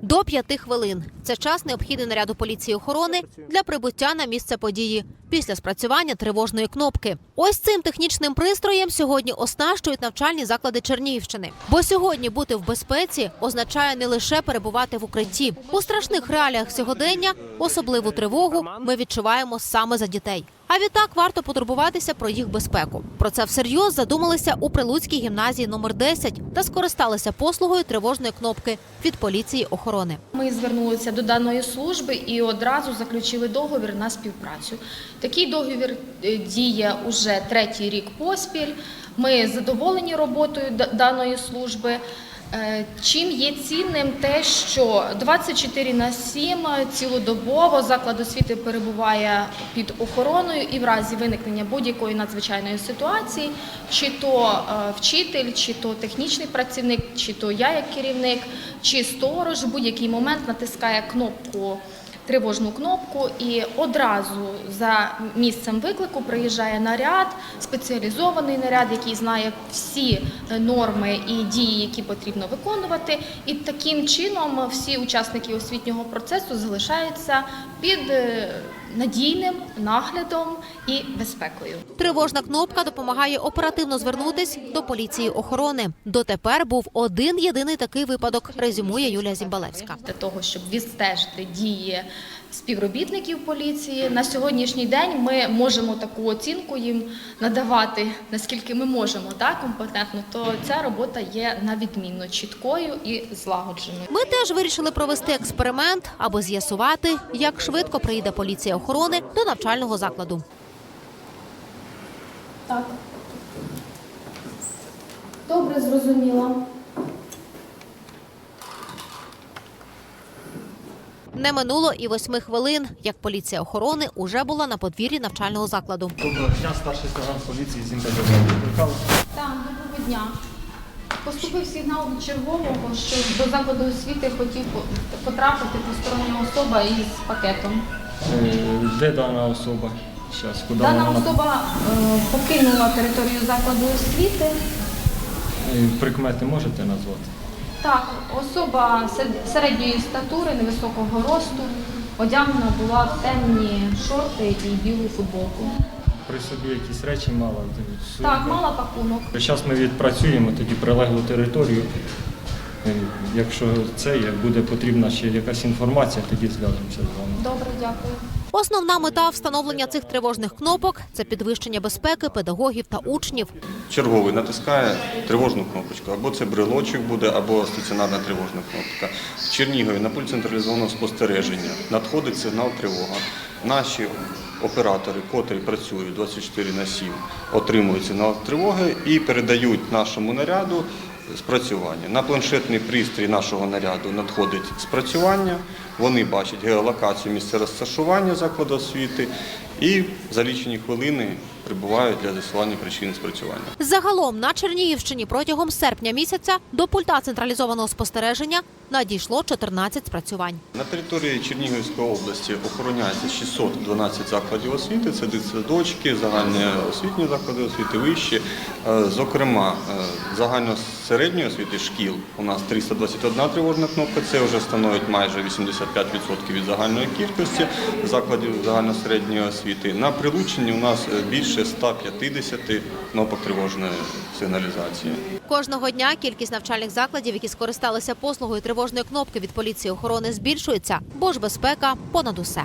До п'яти хвилин. Це час необхідний наряду поліції охорони для прибуття на місце події після спрацювання тривожної кнопки. Ось цим технічним пристроєм сьогодні оснащують навчальні заклади Чернігівщини. Бо сьогодні бути в безпеці означає не лише перебувати в укритті. У страшних реаліях сьогодення особливу тривогу ми відчуваємо саме за дітей. А відтак варто потурбуватися про їх безпеку. Про це всерйоз задумалися у Прилуцькій гімназії номер 10 та скористалися послугою тривожної кнопки від поліції охорони. Ми звернулися до даної служби і одразу заключили договір на співпрацю. Такий договір е, діє уже третій рік поспіль. Ми задоволені роботою даної служби. Е, Чим є цінним те, що 24 на 7 цілодобово заклад освіти перебуває під охороною і в разі виникнення будь-якої надзвичайної ситуації, чи то е, вчитель, чи то технічний працівник, чи то я як керівник, чи сторож в будь-який момент натискає кнопку. Тривожну кнопку і одразу за місцем виклику приїжджає наряд, спеціалізований наряд, який знає всі е, норми і дії, які потрібно виконувати. І таким чином всі учасники освітнього процесу залишаються під е, надійним наглядом і безпекою. Тривожна кнопка допомагає оперативно звернутись до поліції охорони. Дотепер був один єдиний такий випадок. Резюмує Юлія Зімбалевська. для того, щоб відстежити дії співробітників поліції. На сьогоднішній день ми можемо таку оцінку їм надавати, наскільки ми можемо так, компетентно, то ця робота є на відмінно чіткою і злагодженою. Ми теж вирішили провести експеримент, аби з'ясувати, як швидко приїде поліція охорони до навчального закладу. Так. Добре, зрозуміла. Не минуло і восьми хвилин, як поліція охорони уже була на подвір'ї навчального закладу. Доброго дня, старший сержант поліції. Викликали? Так, доброго дня. Поступив сигнал від чергового, що до закладу освіти хотів потрапити постороння особа із пакетом. Е, Де дана особа? Зараз, куди Дана вона? особа е, покинула територію закладу освіти. Е, Прикмети можете назвати? Так, особа середньої статури, невисокого росту, одягнена була в темні шорти і білу футболку. При собі якісь речі мала? Так, мала пакунок. Зараз ми відпрацюємо тоді прилеглу територію. Е, Якщо це, як буде потрібна ще якась інформація, тоді зв'яжемося з вами. Добре, дякую. Основна мета встановлення цих тривожних кнопок це підвищення безпеки педагогів та учнів. черговий натискає тривожну кнопочку. Або це брелочок буде, або стаціонарна тривожна кнопка. В Чернігові на пульт централізованого спостереження надходить сигнал тривога. Наші оператори, котрі працюють 24 на 7, отримують сигнал тривоги і передають нашому наряду спрацювання. На планшетний пристрій нашого наряду надходить спрацювання. Вони бачать геолокацію місця розташування закладу освіти і за лічені хвилини прибувають для з'ясування причини спрацювання. Загалом на Чернігівщині протягом серпня місяця до пульта централізованого спостереження надійшло 14 спрацювань. На території Чернігівської області охороняється 612 закладів освіти, це дитсадочки, загальні освітні заклади освіти, вищі. Е, Зокрема, е, загально середньої освіти шкіл у нас 321 тривожна кнопка, це вже становить майже 85% від загальної кількості закладів загально-середньої освіти. На прилученні у нас е, більше 150 кнопок тривожної сигналізації. Кожного дня кількість навчальних закладів, які скористалися послугою тривожної кнопки від поліції охорони, збільшується, бо ж безпека понад усе.